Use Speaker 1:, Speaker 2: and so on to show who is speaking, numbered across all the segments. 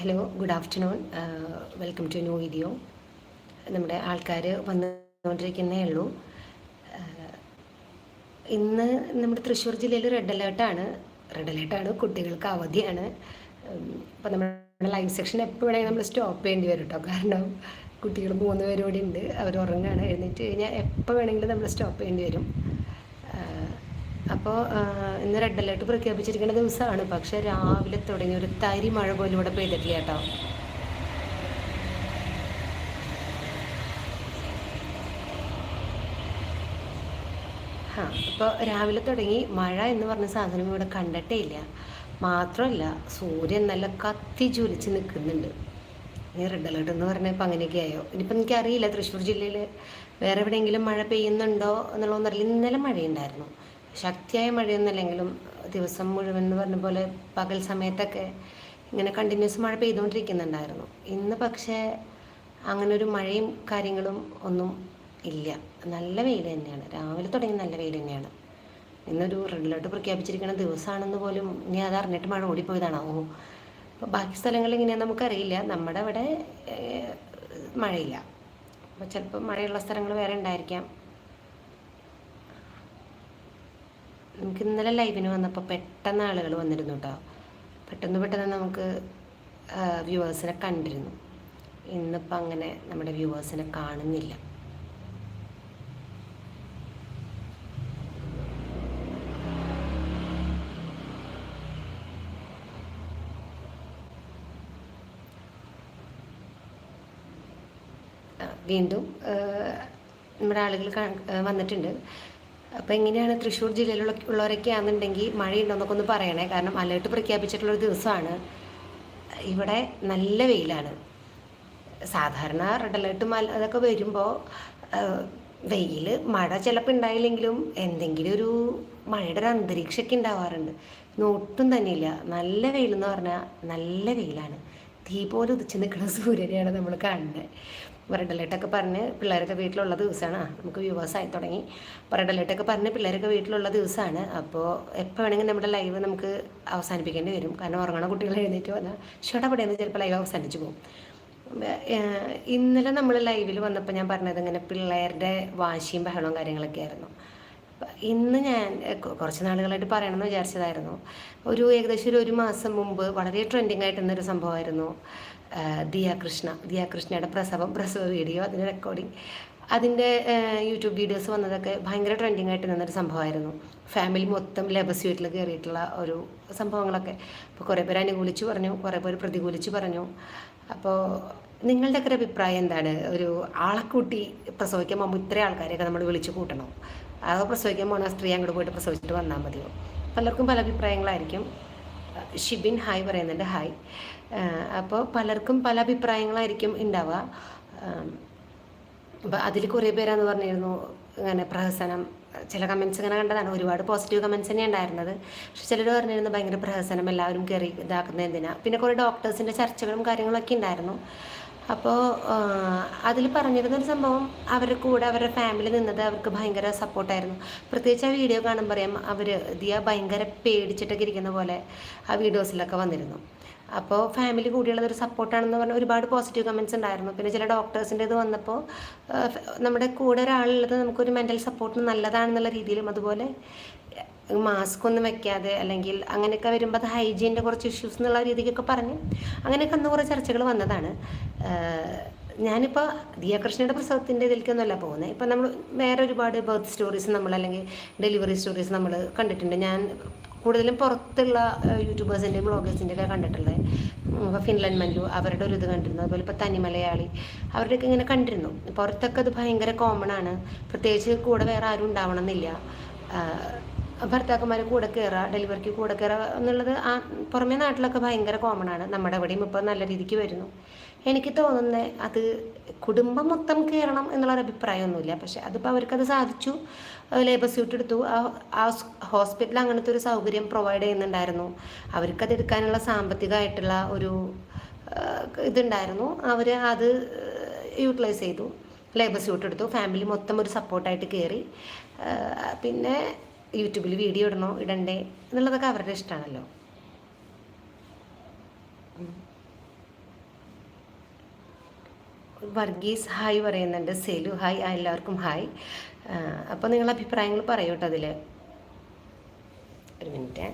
Speaker 1: Hello good afternoon welcome to new video നമ്മുടെ ആൾക്കാർ വന്നുകൊണ്ടിരിക്കുന്നേ ഉള്ളൂ. ഇന്ന് നമ്മുടെ തൃശ്ശൂർ ജില്ലയിൽ റെഡ് അലേർട്ടാണ് റെഡ് അലേർട്ടാണ് കുട്ടികൾക്ക് അവധിയാണ്. അപ്പം നമ്മുടെ ലൈവ് സെക്ഷൻ വേണമെങ്കിൽ നമ്മൾ സ്റ്റോപ്പ് ചെയ്യേണ്ടി വരും കേട്ടോ കാരണം കുട്ടികൾ മൂന്ന് പേരും കൂടി ഉണ്ട്. അവർ ഉറങ്ങുകയാണ് എഴുന്നേറ്റ് കഴിഞ്ഞാൽ എപ്പോൾ വേണമെങ്കിലും നമ്മൾ സ്റ്റോപ്പ് ചെയ്യേണ്ടി വരും. അപ്പോൾ ഇന്ന് റെഡ് അലേർട്ട് പ്രഖ്യാപിച്ചിരിക്കുന്ന ദിവസമാണ്. പക്ഷേ രാവിലെ തുടങ്ങി ഒരു തരി മഴ പോലും ഇവിടെ പെയ്തിട്ടില്ല കേട്ടോ. ആ അപ്പോൾ രാവിലെ തുടങ്ങി മഴ എന്ന് പറഞ്ഞ സാധനം ഇവിടെ കണ്ടിട്ടേ ഇല്ല. മാത്രമല്ല സൂര്യൻ നല്ല കത്തി ജ്വലിച്ച് നിൽക്കുന്നുണ്ട്. ഈ റെഡ് അലേർട്ട് എന്ന് പറഞ്ഞപ്പോൾ അങ്ങനെയൊക്കെ ആയോ ഇനിയിപ്പോൾ എനിക്കറിയില്ല തൃശ്ശൂർ ജില്ലയിൽ വേറെ എവിടെയെങ്കിലും മഴ പെയ്യുന്നുണ്ടോ എന്നുള്ളതൊന്നറിയില്ല ഇന്നലെ മഴയുണ്ടായിരുന്നു. ശക്തിയായ മഴയൊന്നുമല്ലെങ്കിലും ദിവസം മുഴുവൻ എന്ന് പറഞ്ഞ പോലെ പകൽ സമയത്തൊക്കെ ഇങ്ങനെ കണ്ടിന്യൂസ് മഴ പെയ്തുകൊണ്ടിരിക്കുന്നുണ്ടായിരുന്നു. ഇന്ന് പക്ഷേ അങ്ങനെ ഒരു മഴയും കാര്യങ്ങളും ഒന്നും ഇല്ല. നല്ല വെയിൽ തന്നെയാണ്. രാവിലെ തുടങ്ങി നല്ല വെയിൽ തന്നെയാണ്. ഇന്നൊരു റെഡ് അലേർട്ട് പ്രഖ്യാപിച്ചിരിക്കുന്ന ദിവസമാണെന്ന് പോലും ഇനി അത് അറിഞ്ഞിട്ട് മഴ ഓടിപ്പോയതാണോ. അപ്പോൾ ബാക്കി സ്ഥലങ്ങളിൽ ഇങ്ങനെയാണ് നമുക്കറിയില്ല. നമ്മുടെ അവിടെ മഴയില്ല. അപ്പോൾ ചിലപ്പോൾ മഴയുള്ള സ്ഥലങ്ങൾ വേറെ ഉണ്ടായിരിക്കാം. നമുക്ക് ഇന്നലെ ലൈവിന് വന്നപ്പോൾ പെട്ടെന്ന് ആളുകൾ വന്നിരുന്നു കേട്ടോ പെട്ടെന്ന് പെട്ടെന്ന് നമുക്ക് വ്യൂവേഴ്സിനെ കണ്ടിരുന്നു. ഇന്നിപ്പോൾ അങ്ങനെ നമ്മുടെ വ്യൂവേഴ്സിനെ കാണുന്നില്ല. വീണ്ടും നമ്മുടെ ആളുകൾ വന്നിട്ടുണ്ട്. അപ്പോൾ എങ്ങനെയാണ് തൃശ്ശൂർ ജില്ലയിലുള്ള ഉള്ളവരൊക്കെ ആണെന്നുണ്ടെങ്കിൽ മഴയുണ്ടോന്നൊക്കെ ഒന്ന് പറയണേ. കാരണം അലേർട്ട് പ്രഖ്യാപിച്ചിട്ടുള്ളൊരു ദിവസമാണ്. ഇവിടെ നല്ല വെയിലാണ്. സാധാരണ റെഡ് അലേർട്ട് മല അതൊക്കെ വരുമ്പോൾ വെയിൽ മഴ ചിലപ്പോൾ ഉണ്ടായില്ലെങ്കിലും എന്തെങ്കിലും ഒരു മഴയുടെ ഒരു അന്തരീക്ഷമൊക്കെ ഉണ്ടാവാറുണ്ട്. ഒട്ടും തന്നെയില്ല. നല്ല വെയിലെന്ന് പറഞ്ഞാൽ നല്ല വെയിലാണ്. തീ പോലെ ഉദിച്ച് നിൽക്കുന്ന സൂര്യനെയാണ് നമ്മൾ കാണുന്നത്. റെഡ് അലേർട്ടൊക്കെ പറഞ്ഞ് പിള്ളേരൊക്കെ വീട്ടിലുള്ള ദിവസമാണ്. നമുക്ക് വ്യൂവേഴ്സ് ആയി തുടങ്ങി. അപ്പോൾ റെഡ് അലേർട്ടൊക്കെ പറഞ്ഞ് പിള്ളേരൊക്കെ വീട്ടിലുള്ള ദിവസമാണ്. അപ്പോൾ എപ്പോൾ വേണമെങ്കിലും നമ്മുടെ ലൈവ് നമുക്ക് അവസാനിപ്പിക്കേണ്ടി വരും. കാരണം ഉറങ്ങണ കുട്ടികൾ എഴുന്നേറ്റ് വന്നാൽ ഷടപടയെന്ന് ചിലപ്പോൾ ലൈവ് അവസാനിച്ച് പോകും. ഇന്നലെ നമ്മൾ ലൈവിൽ വന്നപ്പോൾ ഞാൻ പറഞ്ഞത് ഇങ്ങനെ പിള്ളേരുടെ വാശിയും ബഹളവും കാര്യങ്ങളൊക്കെ ആയിരുന്നു. ഇന്ന് ഞാൻ കുറച്ച് നാളുകളായിട്ട് പറയണമെന്ന് വിചാരിച്ചതായിരുന്നു. ഒരു ഏകദേശം ഒരു ഒരു മാസം മുമ്പ് വളരെ ട്രെൻഡിങ് ആയിട്ട് നിന്നൊരു സംഭവമായിരുന്നു. ദിയ കൃഷ്ണ ദിയ കൃഷ്ണയുടെ പ്രസവം പ്രസവ വീഡിയോ അതിന്റെ റെക്കോർഡിങ് അതിന്റെ യൂട്യൂബ് വീഡിയോസ് വന്നതൊക്കെ ഭയങ്കര ട്രെൻഡിങ് ആയിട്ട് നിന്നൊരു സംഭവമായിരുന്നു. ഫാമിലി മൊത്തം ലെബസ് വീട്ടിൽ കയറിയിട്ടുള്ള ഒരു സംഭവങ്ങളൊക്കെ. അപ്പോൾ കുറേ പേര് അനുകൂലിച്ച് പറഞ്ഞു കുറേ പേര് പ്രതികൂലിച്ച് പറഞ്ഞു. അപ്പോൾ നിങ്ങളുടെയൊക്കെ അഭിപ്രായം എന്താണ്? ഒരു ആളെ പ്രസവിക്കാൻ പ്രസവിക്കുമ്പോൾ ഇത്രയും ആൾക്കാരെയൊക്കെ നമ്മൾ വിളിച്ച് കൂട്ടണോ? അത് പ്രസവിക്കാൻ പോണ സ്ത്രീ അങ്ങോട്ട് പോയിട്ട് പ്രസവിച്ചിട്ട് വന്നാൽ മതിയോ? പലർക്കും പല അഭിപ്രായങ്ങളായിരിക്കും. ഷിബിൻ ഹായ് പറയുന്നുണ്ട് ഹായ്. അപ്പോൾ പലർക്കും പല അഭിപ്രായങ്ങളായിരിക്കും ഉണ്ടാവുക അപ്പം അതിൽ കുറേ പേരാന്ന് പറഞ്ഞിരുന്നു ഇങ്ങനെ പ്രഹസനം ചില കമൻസ് ഇങ്ങനെ കണ്ടതാണ്. ഒരുപാട് പോസിറ്റീവ് കമൻസ് തന്നെ ഉണ്ടായിരുന്നത് പക്ഷെ ചിലർ പറഞ്ഞിരുന്നു ഭയങ്കര പ്രഹസനം എല്ലാവരും കയറി ഇതാക്കുന്നത് എന്തിനാണ് പിന്നെ കുറേ ഡോക്ടേഴ്സിന്റെ ചർച്ചകളും കാര്യങ്ങളൊക്കെ ഉണ്ടായിരുന്നു അപ്പോൾ അതിൽ പറഞ്ഞിരുന്നൊരു സംഭവം അവരുടെ കൂടെ അവരുടെ ഫാമിലി നിന്നത് അവർക്ക് ഭയങ്കര സപ്പോർട്ടായിരുന്നു പ്രത്യേകിച്ച് ആ വീഡിയോ കാണുമ്പോൾ അറിയാം അവർ ദിയ ഭയങ്കര പേടിച്ചിട്ടൊക്കെ ഇരിക്കുന്ന പോലെ ആ വീഡിയോസിലൊക്കെ വന്നിരുന്നു. അപ്പോൾ ഫാമിലി കൂടിയുള്ളത് ഒരു സപ്പോർട്ടാണെന്ന് പറഞ്ഞാൽ ഒരുപാട് പോസിറ്റീവ് കമൻസ് ഉണ്ടായിരുന്നു. പിന്നെ ചില ഡോക്ടേഴ്സിന്റെ ഇത് വന്നപ്പോൾ നമ്മുടെ കൂടെ ഒരാളുള്ളത് നമുക്കൊരു മെന്റൽ സപ്പോർട്ട് നല്ലതാണെന്നുള്ള രീതിയിലും അതുപോലെ മാസ്ക് ഒന്നും വെക്കാതെ അല്ലെങ്കിൽ അങ്ങനെയൊക്കെ വരുമ്പോൾ അത് ഹൈജീന്റെ കുറച്ച് ഇഷ്യൂസ് എന്നുള്ള രീതിക്കൊക്കെ പറഞ്ഞ് അങ്ങനെയൊക്കെ അന്ന് കുറേ ചർച്ചകൾ വന്നതാണ്. ഞാനിപ്പോൾ ദിയാകൃഷ്ണയുടെ പ്രസവത്തിന്റെ ഇതിലേക്കൊന്നുമല്ല പോകുന്നത് ഇപ്പം നമ്മൾ വേറെ ഒരുപാട് ബർത്ത് സ്റ്റോറീസ് നമ്മൾ അല്ലെങ്കിൽ ഡെലിവറി സ്റ്റോറീസ് നമ്മൾ കണ്ടിട്ടുണ്ട്. ഞാൻ കൂടുതലും പുറത്തുള്ള യൂട്യൂബേഴ്സിന്റെയും ബ്ലോഗേഴ്സിന്റെ ഒക്കെ കണ്ടിട്ടുള്ളത് ഇപ്പോൾ ഫിൻലൻഡ് മല്ലു അവരുടെ ഒരു ഇത് കണ്ടിരുന്നു. അതുപോലെ ഇപ്പോൾ തനി മലയാളി അവരുടെയൊക്കെ ഇങ്ങനെ കണ്ടിരുന്നു. പുറത്തൊക്കെ അത് ഭയങ്കര കോമൺ ആണ്. പ്രത്യേകിച്ച് കൂടെ വേറെ ആരും ഉണ്ടാവണമെന്നില്ല. ഭർത്താക്കന്മാർ കൂടെ കയറുക ഡെലിവറിക്ക് കൂടെ കയറുക എന്നുള്ളത് ആ പുറമേ നാട്ടിലൊക്കെ ഭയങ്കര കോമൺ ആണ്. നമ്മുടെ ഇവിടെയും ഇപ്പോൾ നല്ല രീതിക്ക് വരുന്നു. എനിക്ക് തോന്നുന്നത് അത് കുടുംബം മൊത്തം കയറണം എന്നുള്ളൊരു അഭിപ്രായമൊന്നുമില്ല. പക്ഷെ അതിപ്പോൾ അവർക്കത് സാധിച്ചു. ലേബർ സ്യൂട്ട് എടുത്തു. ആ ഹോസ്പിറ്റൽ അങ്ങനത്തെ ഒരു സൗകര്യം പ്രൊവൈഡ് ചെയ്യുന്നുണ്ടായിരുന്നു. അവർക്കത് എടുക്കാനുള്ള സാമ്പത്തികമായിട്ടുള്ള ഒരു ഇതുണ്ടായിരുന്നു. അവർ അത് യൂട്ടിലൈസ് ചെയ്തു. ലേബർ സ്യൂട്ട് എടുത്തു. ഫാമിലി മൊത്തം ഒരു സപ്പോർട്ടായിട്ട് കയറി പിന്നെ യൂട്യൂബിൽ വീഡിയോ ഇടണോ ഇടണ്ടേ എന്നുള്ളതൊക്കെ അവരുടെ ഇഷ്ടമാണല്ലോ വർഗീസ് ഹായ് പറയുന്നുണ്ട് സെലു ഹായ് എല്ലാവർക്കും ഹായ്. അപ്പോൾ നിങ്ങൾ അഭിപ്രായങ്ങൾ പറയൂട്ടോ അതിൽ ഒരു മിനിറ്റ്.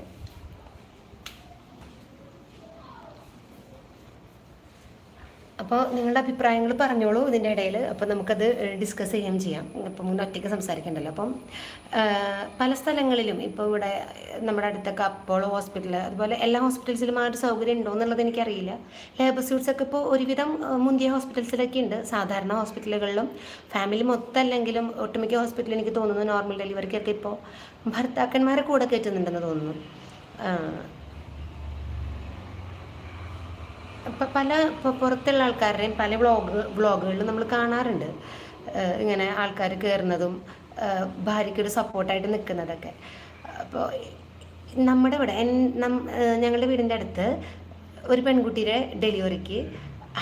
Speaker 1: അപ്പോൾ നിങ്ങളുടെ അഭിപ്രായങ്ങൾ പറഞ്ഞോളൂ ഇതിന്റെ ഇടയിൽ. അപ്പോൾ നമുക്കത് ഡിസ്കസ് ചെയ്യുകയും ചെയ്യാം. ഇപ്പം ഒറ്റയ്ക്ക് സംസാരിക്കണ്ടല്ലോ. അപ്പം പല സ്ഥലങ്ങളിലും ഇപ്പോൾ ഇവിടെ നമ്മുടെ അടുത്തൊക്കെ അപ്പോളോ ഹോസ്പിറ്റൽ അതുപോലെ എല്ലാ ഹോസ്പിറ്റൽസിലും ആ ഒരു സൗകര്യം ഉണ്ടോ എന്നുള്ളത് എനിക്കറിയില്ല. ലേബർ സ്യൂട്ട്സ് ഒക്കെ ഇപ്പോൾ ഒരുവിധം മുന്തിയ ഹോസ്പിറ്റൽസിലൊക്കെ ഉണ്ട്. സാധാരണ ഹോസ്പിറ്റലുകളിലും ഫാമിലി മൊത്തം അല്ലെങ്കിലും ഒട്ടുമിക്ക ഹോസ്പിറ്റലിൽ എനിക്ക് തോന്നുന്നു നോർമൽ ഡെലിവറിക്കൊക്കെ ഇപ്പോൾ ഭർത്താക്കന്മാരെ കൂടെ കയറ്റുന്നുണ്ടെന്ന് തോന്നുന്നു ആ, ഇപ്പം പല പുറത്തുള്ള ആൾക്കാരുടെയും പല വ്ളോഗ് വ്ളോഗുകളിലും നമ്മൾ കാണാറുണ്ട്. ഇങ്ങനെ ആൾക്കാർ കയറുന്നതും ഭാര്യയ്ക്കൊരു സപ്പോർട്ടായിട്ട് നിൽക്കുന്നതൊക്കെ. അപ്പോൾ നമ്മുടെ ഇവിടെ ഞങ്ങളുടെ വീടിന്റെ അടുത്ത് ഒരു പെൺകുട്ടിയുടെ ഡെലിവറിക്ക്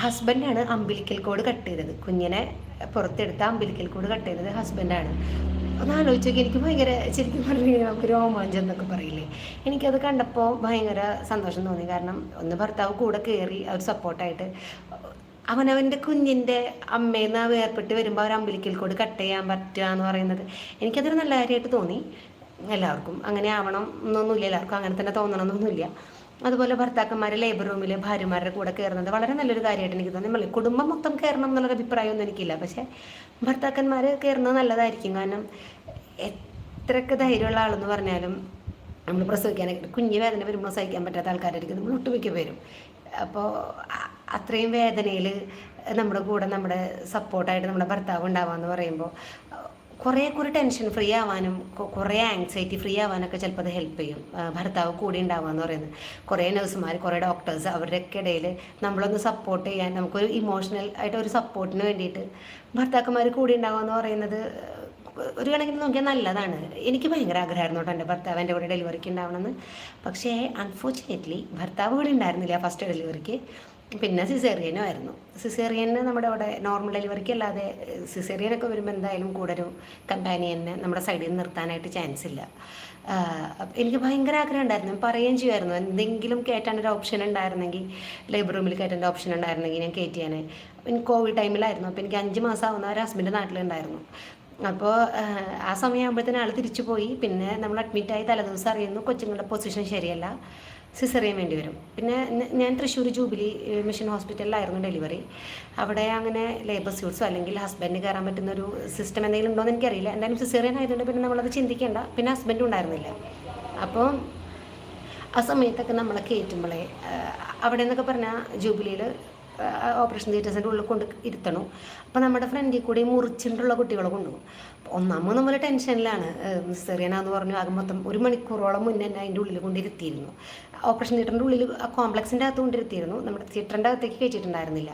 Speaker 1: ഹസ്ബൻഡാണ് അമ്പിലിക്കൽ കോഡ് കട്ട് ചെയ്തത്. കുഞ്ഞിനെ പുറത്തെടുത്ത അമ്പിലിക്കൽ കോഡ് കട്ട് ചെയ്തത് ഹസ്ബൻഡാണ്. ഒന്ന് ആലോചിച്ച് നോക്കി എനിക്ക് ഭയങ്കര ശരിക്കും പറഞ്ഞു കഴിഞ്ഞാൽ നമുക്ക് രോമാഞ്ചം എന്നൊക്കെ പറയില്ലേ. എനിക്കത് കണ്ടപ്പോൾ ഭയങ്കര സന്തോഷം തോന്നി. കാരണം ഒന്ന് ഭർത്താവ് കൂടെ കയറി അവർ സപ്പോർട്ടായിട്ട് അവനവന്റെ കുഞ്ഞിന്റെ അമ്മയിൽ നിന്ന് വേർപെട്ട് വരുമ്പോൾ അവർ അമ്പലിക്കൽ കൂടി കട്ട് ചെയ്യാൻ പറ്റുക എന്ന് പറയുന്നത് എനിക്കതൊരു നല്ല കാര്യമായിട്ട് തോന്നി. എല്ലാവർക്കും അങ്ങനെ ആവണം എന്നൊന്നുമില്ല. എല്ലാവർക്കും അങ്ങനെ തന്നെ തോന്നണം എന്നൊന്നുമില്ല. അതുപോലെ ഭർത്താക്കന്മാർ ലേബർ റൂമിൽ ഭാര്യമാരുടെ കൂടെ കയറുന്നത് വളരെ നല്ലൊരു കാര്യമായിട്ട് എനിക്ക് തോന്നി. നമ്മൾ കുടുംബം മൊത്തം കയറണം എന്നുള്ളൊരു അഭിപ്രായമൊന്നും എനിക്കില്ല. പക്ഷേ ഭർത്താക്കന്മാർ കയറുന്നത് നല്ലതായിരിക്കും. കാരണം എത്രയൊക്കെ ധൈര്യമുള്ള ആളെന്ന് പറഞ്ഞാലും നമ്മൾ പ്രസവിക്കാനൊക്കെ കുഞ്ഞു വേദന വരുമ്പോൾ സഹിക്കാൻ പറ്റാത്ത ആൾക്കാരായിരിക്കും. നമ്മൾ ഒട്ടുമിക്ക പേരും. അപ്പോൾ അത്രയും വേദനയിൽ നമ്മുടെ കൂടെ നമ്മുടെ സപ്പോർട്ടായിട്ട് നമ്മുടെ ഭർത്താവ് ഉണ്ടാവാന്ന് പറയുമ്പോൾ കുറേ കുറെ ടെൻഷൻ ഫ്രീ ആവാനും കുറേ ആങ്സൈറ്റി ഫ്രീ ആവാനൊക്കെ ചിലപ്പോൾ അത് ഹെൽപ്പ് ചെയ്യും. ഭർത്താവ് കൂടി ഉണ്ടാവുക എന്ന് പറയുന്നത്. കുറേ നഴ്സുമാർ കുറേ ഡോക്ടേഴ്സ് അവരുടെയൊക്കെ ഇടയിൽ നമ്മളൊന്ന് സപ്പോർട്ട് ചെയ്യാൻ നമുക്കൊരു ഇമോഷണൽ ആയിട്ട് ഒരു സപ്പോർട്ടിന് വേണ്ടിയിട്ട് ഭർത്താക്കന്മാർ കൂടി ഉണ്ടാവുക എന്ന് പറയുന്നത് ഒരു കണക്കിന് നോക്കിയാൽ നല്ലതാണ്. എനിക്ക് ഭയങ്കര ആഗ്രഹമായിരുന്നു കേട്ടോ എന്റെ ഭർത്താവ് എന്റെ കൂടെ ഡെലിവറിക്ക് ഉണ്ടാവണമെന്ന്. പക്ഷേ അൺഫോർച്ചുനേറ്റ്ലി ഭർത്താവ് കൂടി ഉണ്ടായിരുന്നില്ല ഫസ്റ്റ് ഡെലിവറിക്ക് പിന്നെ സിസേറിയനും ആയിരുന്നു സിസേറിയന് നമ്മുടെ അവിടെ നോർമൽ ഡെലിവറിക്ക് അല്ലാതെ സിസേറിയനൊക്കെ വരുമ്പോൾ എന്തായാലും കൂടെ ഒരു കമ്പാനിയനെ നമ്മുടെ സൈഡിൽ നിന്ന് നിർത്താനായിട്ട് ചാൻസ് ഇല്ല. എനിക്ക് ഭയങ്കര ആഗ്രഹം ഉണ്ടായിരുന്നു. പറയുകയും ചെയ്യുമായിരുന്നു. എന്തെങ്കിലും കയറ്റാൻ ഒരു ഓപ്ഷൻ ഉണ്ടായിരുന്നെങ്കിൽ ലേബർ റൂമിൽ കയറ്റേണ്ട ഓപ്ഷൻ ഉണ്ടായിരുന്നെങ്കിൽ ഞാൻ കയറ്റിയാനെ എനിക്ക് കോവിഡ് ടൈമിലായിരുന്നു അപ്പോൾ എനിക്ക് അഞ്ച് മാസം ആവുന്ന ഒരു ഹസ്ബൻഡ് നാട്ടിലുണ്ടായിരുന്നു. അപ്പോൾ ആ സമയമാകുമ്പോഴത്തേനും ആൾ തിരിച്ചു പോയി പിന്നെ നമ്മൾ അഡ്മിറ്റായി തലേദിവസം അറിയുന്നു കൊച്ചുങ്ങളുടെ പൊസിഷൻ ശരിയല്ല. സിസറിയാൻ വേണ്ടി വരും. പിന്നെ ഞാൻ തൃശ്ശൂർ ജൂബിലി മിഷൻ ഹോസ്പിറ്റലിലായിരുന്നു ഡെലിവറി അവിടെ അങ്ങനെ ലേബർ സ്യൂട്ട്സോ അല്ലെങ്കിൽ ഹസ്ബൻഡ് കയറാൻ പറ്റുന്ന ഒരു സിസ്റ്റം എന്തെങ്കിലും ഉണ്ടോ എന്ന് എനിക്കറിയില്ല. എന്തായാലും സിസേറിയൻ ആയതുകൊണ്ട് പിന്നെ നമ്മളത് ചിന്തിക്കേണ്ട. പിന്നെ ഹസ്ബൻഡും ഉണ്ടായിരുന്നില്ല. അപ്പോൾ ആ സമയത്തൊക്കെ നമ്മളെ കയറ്റുമ്പോഴേ അവിടെ നിന്നൊക്കെ പറഞ്ഞാൽ ജൂബിലിയിൽ ഓപ്പറേഷൻ തിയേറ്റേഴ്സിന്റെ ഉള്ളിൽ കൊണ്ട് ഇരുത്തണം. അപ്പോൾ നമ്മുടെ ഫ്രണ്ടിൽ കൂടി മുറിച്ചിട്ടുള്ള കുട്ടികളെ കൊണ്ടുപോകും. ഒന്നാമത് നമ്മൾ ടെൻഷനിലാണ്. സെറിയനാന്ന് പറഞ്ഞു ആകെ മൊത്തം ഒരു മണിക്കൂറോളം മുന്നേ തന്നെ അതിന്റെ ഉള്ളിൽ കൊണ്ടിരുത്തിയിരുന്നു. ഓപ്പറേഷൻ തിയേറ്ററിന്റെ ഉള്ളിൽ ആ കോംപ്ലക്സിന്റെ അകത്ത് കൊണ്ടിരുത്തിയിരുന്നു. നമ്മുടെ തിയേറ്ററിന്റെ അകത്തേക്ക് കയറ്റിയിട്ടുണ്ടായിരുന്നില്ല.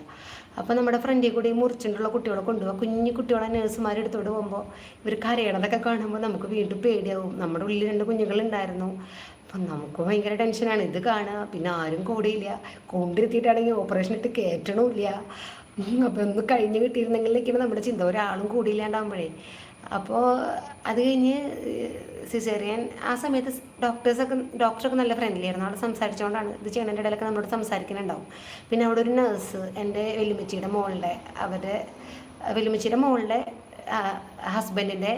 Speaker 1: അപ്പോൾ നമ്മുടെ ഫ്രണ്ടിൽ കൂടി മുറിച്ചിട്ടുള്ള കുട്ടികളെ കൊണ്ടുപോകുക കുഞ്ഞു കുട്ടികളെ നേഴ്സുമാർ എടുത്തോണ്ട് പോകുമ്പോൾ ഇവർ കരയണതൊക്കെ കാണുമ്പോൾ നമുക്ക് വീണ്ടും പേടിയാവും. നമ്മുടെ ഉള്ളിൽ രണ്ട് കുഞ്ഞുങ്ങളുണ്ടായിരുന്നു. അപ്പം നമുക്ക് ഭയങ്കര ടെൻഷനാണ്. ഇത് കാണുക പിന്നെ ആരും കൂടെയില്ല. കൊണ്ടിരുത്തിയിട്ടാണെങ്കിൽ ഓപ്പറേഷൻ ഇട്ട് കയറ്റണമില്ല അപ്പോൾ ഒന്ന് കഴിഞ്ഞ് കിട്ടിയിരുന്നെങ്കിലേക്കാണ് നമ്മുടെ ചിന്ത. ഒരാളും കൂടിയില്ലാണ്ടാകുമ്പോഴേ അപ്പോൾ അത് കഴിഞ്ഞ് സിസേറിയൻ ആ സമയത്ത് ഡോക്ടേഴ്സൊക്കെ ഡോക്ടറൊക്കെ നല്ല ഫ്രണ്ട്ലി ആയിരുന്നു. അവിടെ സംസാരിച്ചുകൊണ്ടാണ് ഇത് ചെയ്യണതിന്റെ ഇടയിലൊക്കെ നമ്മളോട് സംസാരിക്കുന്നുണ്ടാവും പിന്നെ അവിടെ ഒരു നേഴ്സ് എന്റെ വെല്ലുമിച്ചിയുടെ മോളുടെ അവരുടെ വെല്ലുമിച്ചിയുടെ മോളുടെ ഹസ്ബൻഡിന്റെ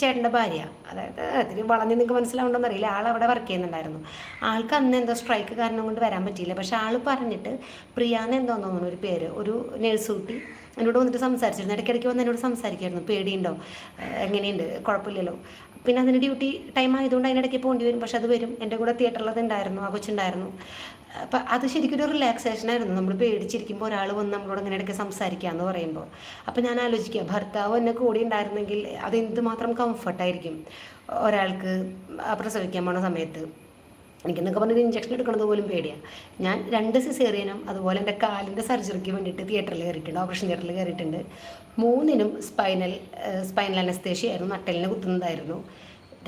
Speaker 1: ചേട്ടന്റെ ഭാര്യ. അതായത് അതിന് വളഞ്ഞ് നിങ്ങൾക്ക് മനസ്സിലാവുണ്ടോന്ന് അറിയില്ല. ആൾ അവിടെ വർക്ക് ചെയ്യുന്നുണ്ടായിരുന്നു. ആൾക്ക് അന്ന് എന്തോ സ്ട്രൈക്ക് കാരണം കൊണ്ട് വരാൻ പറ്റിയില്ല. പക്ഷേ ആൾ പറഞ്ഞിട്ട് പ്രിയാന്ന് എന്തോ തോന്നുന്നു ഒരു പേര്. ഒരു നേഴ്സ് കുട്ടി എന്നോട് വന്നിട്ട് സംസാരിച്ചിരുന്നു. ഇടയ്ക്കിടയ്ക്ക് വന്ന് എന്നോട് സംസാരിക്കായിരുന്നു. പേടിയുണ്ടോ? എങ്ങനെയുണ്ട്? കുഴപ്പമില്ലല്ലോ. പിന്നെ അതിന് ഡ്യൂട്ടി ടൈം ആയതുകൊണ്ട് അതിനിടയ്ക്ക് പോകേണ്ടി വരും. പക്ഷെ അത് വരും. എന്റെ കൂടെ തിയേറ്ററിൽ അത് ഉണ്ടായിരുന്നു. ആ കൊച്ചുണ്ടായിരുന്നു. അപ്പം അത് ശരിക്കും ഒരു റിലാക്സേഷൻ ആയിരുന്നു. നമ്മൾ പേടിച്ചിരിക്കുമ്പോൾ ഒരാൾ വന്ന് നമ്മളോട് ഇങ്ങനെ ഇടയ്ക്ക് സംസാരിക്കുക എന്ന് പറയുമ്പോൾ അപ്പം ഞാൻ ആലോചിക്കുക ഭർത്താവ് എന്നെ കൂടി ഉണ്ടായിരുന്നെങ്കിൽ അത് എന്തുമാത്രം കംഫർട്ടായിരിക്കും ഒരാൾക്ക് പ്രസവിക്കാൻ പോണ സമയത്ത്. എനിക്കെന്നൊക്കെ പറഞ്ഞൊരു ഇഞ്ചക്ഷൻ എടുക്കണത് പോലും പേടിയാണ് ഞാൻ രണ്ട് സിസേറിയനും അതുപോലെ എന്റെ കാലിന്റെ സർജറിക്ക് വേണ്ടിയിട്ട് തിയേറ്ററിൽ കയറിയിട്ടുണ്ട് ഓപ്പറേഷൻ തിയേറ്ററിൽ കയറിയിട്ടുണ്ട്. മൂന്നിനും സ്പൈനൽ സ്പൈനൽ അനസ്തേഷ്യ ആയിരുന്നു നട്ടലിന് കുത്തുന്നതായിരുന്നു.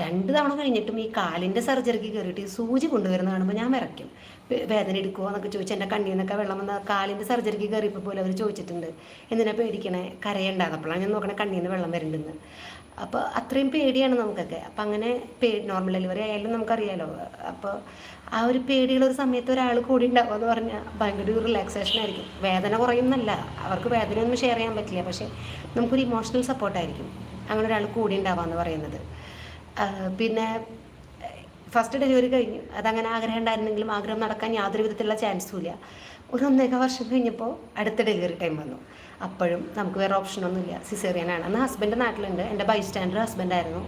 Speaker 1: രണ്ട് തവണ കഴിഞ്ഞിട്ടും ഈ കാലിന്റെ സർജറിക്ക് കയറിയിട്ട് ഈ സൂചി കൊണ്ടുവരുന്ന കാണുമ്പോൾ ഞാൻ വിറയ്ക്കും. വേദന എടുക്കുമോ എന്നൊക്കെ ചോദിച്ചു എന്റെ കണ്ണിൽ നിന്നൊക്കെ വെള്ളം വന്ന കാലിന്റെ സർജറിക്ക് കയറിയപ്പോൾ പോലും അവർ ചോദിച്ചിട്ടുണ്ട്. എന്തിനാ പേടിക്കണേ? കരയുണ്ടാകുമ്പോഴാണ് ഞാൻ നോക്കണേ കണ്ണിൽ നിന്ന് വെള്ളം വരുന്നുണ്ടെന്ന് അപ്പോൾ അത്രയും പേടിയാണ് നമുക്കൊക്കെ. അപ്പം അങ്ങനെ പേ നോർമൽ ഡെലിവറി ആയാലും നമുക്കറിയാലോ. അപ്പോൾ ആ ഒരു പേടിയുള്ള ഒരു സമയത്ത് ഒരാൾ കൂടി ഉണ്ടാവുക എന്ന് പറഞ്ഞാൽ ഭയങ്കര ഒരു റിലാക്സേഷൻ ആയിരിക്കും. വേദന കുറയുന്നല്ല. അവർക്ക് വേദനയൊന്നും ഷെയർ ചെയ്യാൻ പറ്റില്ല. പക്ഷേ നമുക്കൊരു ഇമോഷണൽ സപ്പോർട്ടായിരിക്കും അങ്ങനെ ഒരാൾ കൂടി ഉണ്ടാവുക എന്ന് പറയുന്നത്. പിന്നെ ഫസ്റ്റ് ഡെലിവറി കഴിഞ്ഞു. അതങ്ങനെ ആഗ്രഹം ഉണ്ടായിരുന്നെങ്കിലും ആഗ്രഹം നടക്കാൻ യാതൊരു വിധത്തിലുള്ള ചാൻസും ഇല്ല. ഒരു ഒന്നേക വർഷം കഴിഞ്ഞപ്പോൾ അടുത്ത ഡെലിവറി ടൈം വന്നു. അപ്പോഴും നമുക്ക് വേറെ ഓപ്ഷനൊന്നുമില്ല സിസേറിയനാണ് അന്ന് ഹസ്ബൻഡ് നാട്ടിലുണ്ട്. എന്റെ ബൈസ്റ്റാൻഡർ ഹസ്ബൻഡായിരുന്നു